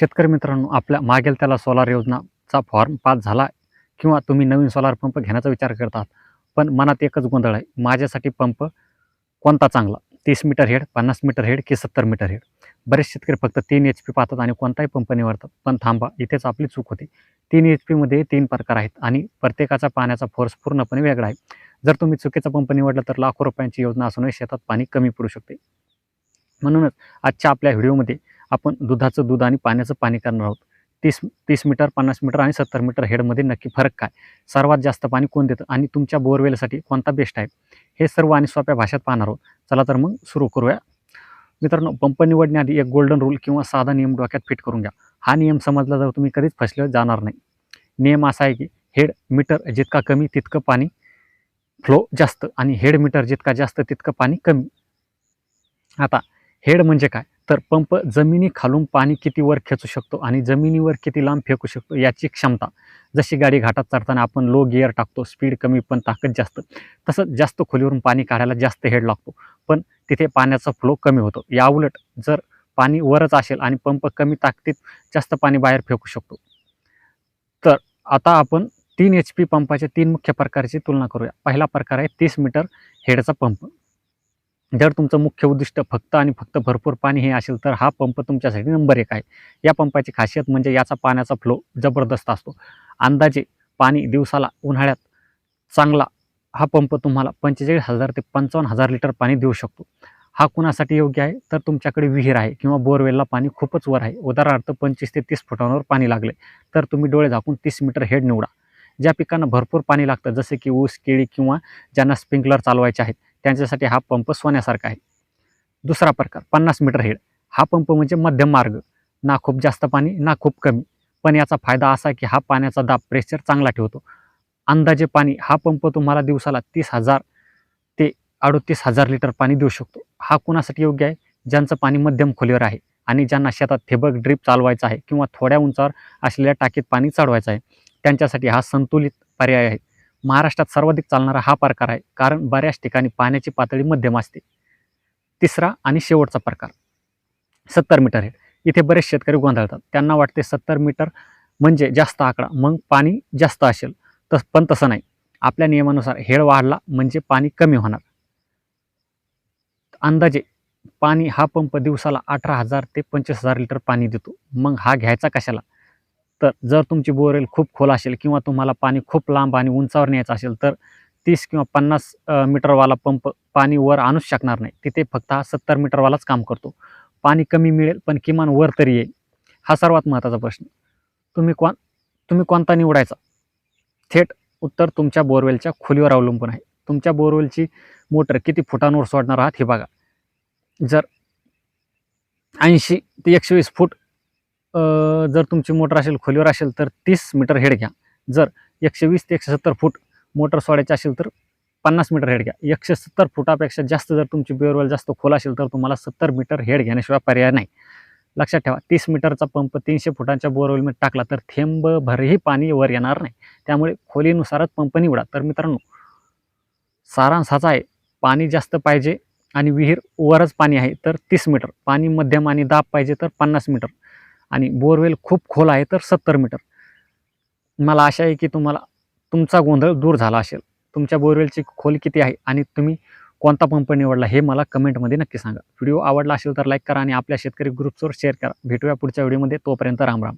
शेतकरी मित्रांनो आपल्या मागेल त्याला सोलार योजनाचा फॉर्म पास झाला किंवा तुम्ही नवीन सोलार पंप घेण्याचा विचार करतात पण मनात एकच गोंधळ आहे. माझ्यासाठी पंप कोणता चांगला? तीस मीटर हेड पन्नास मीटर हेड की सत्तर मीटर हेड बरेच शेतकरी फक्त तीन एच पी पाहतात आणि कोणताही पंप निवडतात पण थांबा इथेच आपली चूक होते. तीन एच पीमध्ये तीन प्रकार आहेत आणि प्रत्येकाचा पाण्याचा फोर्स पूर्णपणे वेगळा आहे. जर तुम्ही चुकीचा पंप निवडला तर लाखो रुपयांची योजना असूनही शेतात पाणी कमी पडू शकते. म्हणूनच आजच्या आपल्या व्हिडिओमध्ये आपण दुधाचं दूध आणि पाण्याचं पाणी करणार आहोत. तीस तीस मीटर पन्नास मीटर आणि सत्तर मीटर हेडमध्ये नक्की फरक काय? सर्वात जास्त पाणी कोण देतं? आणि तुमच्या बोरवेलसाठी कोणता बेस्ट आहे? हे सर्व आणि सोप्या भाषेत पाहणार आहोत. चला तर मग सुरू करूया. मित्रांनो पंप निवडण्याआधी एक गोल्डन रूल किंवा साधा नियम डोक्यात फिट करून घ्या. हा नियम समजला तर तुम्ही कधीच फसले जाणार नाही. नियम असा आहे की हेड मीटर जितका कमी तितकं पाणी फ्लो जास्त आणि हेड मीटर जितका जास्त तितकं पाणी कमी. आता हेड म्हणजे काय? तर पंप जमिनी खालून पाणी किती वर खेचू शकतो आणि जमिनीवर किती लांब फेकू शकतो याची क्षमता. जशी गाडी घाटात चढताना आपण लो गिअर टाकतो स्पीड कमी पण ताकद जास्त. तसंच जास्त खोलीवरून पाणी काढायला जास्त हेड लागतो. पण तिथे पाण्याचा फ्लो कमी होतो. याउलट जर पाणी वरच असेल आणि पंप कमी ताकदीत जास्त पाणी बाहेर फेकू शकतो. तर आता आपण तीन एच पी पंपाच्या तीन मुख्य प्रकारची तुलना करूया. पहिला प्रकार आहे तीस मीटर हेडचा पंप. जर तुमचं मुख्य उद्दिष्ट फक्त आणि फक्त भरपूर पाणी हे असेल तर हा पंप तुमच्यासाठी नंबर एक आहे. या पंपाची खासियत म्हणजे याचा पाण्याचा फ्लो जबरदस्त असतो. अंदाजे पाणी दिवसाला उन्हाळ्यात चांगला हा पंप तुम्हाला पंचेचाळीस हजार ते पंचावन्न हजार लिटर पाणी देऊ शकतो. हा कुणासाठी योग्य आहे? तर तुमच्याकडे विहीर आहे किंवा बोरवेलला पाणी खूपच वर आहे. उदाहरणार्थ पंचवीस ते तीस फुटांवर पाणी लागले तर तुम्ही डोळे झाकून तीस मीटर हेड निवडा. ज्या पिकांना भरपूर पाणी लागतं जसे की ऊस केळी किंवा ज्यांना स्प्रिंकलर चालवायचे आहेत त्यांच्यासाठी हा पंप सोन्यासारखा आहे. दुसरा प्रकार पन्नास मीटर हेड. हा पंप म्हणजे मध्यम मार्ग. ना खूप जास्त पाणी ना खूप कमी. पण याचा फायदा असा की हा पाण्याचा दाब प्रेशर चांगला ठेवतो. अंदाजे पाणी हा पंप तुम्हाला दिवसाला तीस हजार ते अडतीस हजार लिटर पाणी देऊ शकतो. हा कुणासाठी योग्य आहे? ज्यांचं पाणी मध्यम खोलीवर आहे आणि ज्यांना शेतात ठिबक ड्रीप चालवायचं आहे किंवा थोड्या उंचावर असलेल्या टाकीत पाणी चढवायचं आहे. त्यांच्यासाठी हा संतुलित पर्याय आहे. महाराष्ट्रात सर्वाधिक चालणारा हा प्रकार आहे कारण बऱ्याच ठिकाणी पाण्याची पातळी मध्यम असते. तिसरा आणि शेवटचा प्रकार. सत्तर मीटर हेड इथे बरेच शेतकरी गोंधळतात. त्यांना वाटते सत्तर मीटर म्हणजे जास्त आकडा मग पाणी जास्त असेल. तस पण तसं नाही. आपल्या नियमानुसार हेड वाढला म्हणजे पाणी कमी होणार. अंदाजे पाणी हा पंप दिवसाला अठरा हजार ते पंचवीस हजार लिटर पाणी देतो. मग हा घ्यायचा कशाला? तर जर तुमची बोरवेल खूप खोल असेल किंवा तुम्हाला पाणी खूप लांब आणि उंचावर न्यायचं असेल तर तीस किंवा पन्नास मीटरवाला पंप पाणी वर आणूच शकणार नाही. तिथे फक्त हा सत्तर मीटरवालाच काम करतो. पाणी कमी मिळेल पण किमान वर तरी येईल. हा सर्वात महत्त्वाचा प्रश्न. तुम्ही कोण तुम्ही कोणता निवडायचा? थेट उत्तर तुमच्या बोरवेलच्या खोलीवर अवलंबून आहे. तुमच्या बोरवेलची मोटर किती फुटांवर सोडणार आहात हे बघा. जर ऐंशी ते एकशे वीस फूट जर तुमची मोटर असेल खोलीवर असेल तर तीस मीटर हेड घ्या. जर एकशे वीस ते एकशे सत्तर फूट मोटर सोडायची असेल तर पन्नास मीटर हेड घ्या. एकशे सत्तर फुटापेक्षा जास्त जर तुमची बेअरवेल जास्त खोल असेल तर तुम्हाला सत्तर मीटर हेड घेण्याशिवाय पर्याय नाही. लक्षात ठेवा तीस मीटरचा पंप तीनशे फुटांच्या बोरवेलमध्ये टाकला तर थेंब भरही पाणी वर येणार नाही. त्यामुळे खोलीनुसारच पंप निवडा तर मित्रांनो सारांश हाच आहे पाणी जास्त पाहिजे आणि विहीर वरच पाणी आहे तर तीस मीटर. पाणी मध्यम आणि दाब पाहिजे तर पन्नास मीटर. आणि बोरवेल खूप खोल आहे तर सत्तर मीटर. मला आशा आहे की तुम्हाला तुमचा गोंधळ दूर झाला असेल. तुमच्या बोरवेलची खोल किती आहे आणि तुम्ही कोणता पंप निवडला हे मला कमेंटमध्ये नक्की सांगा. व्हिडिओ आवडला असेल तर लाईक करा आणि आपल्या शेतकरी ग्रुप्सवर शेअर करा. भेटूया पुढच्या व्हिडिओमध्ये. तोपर्यंत राम राम.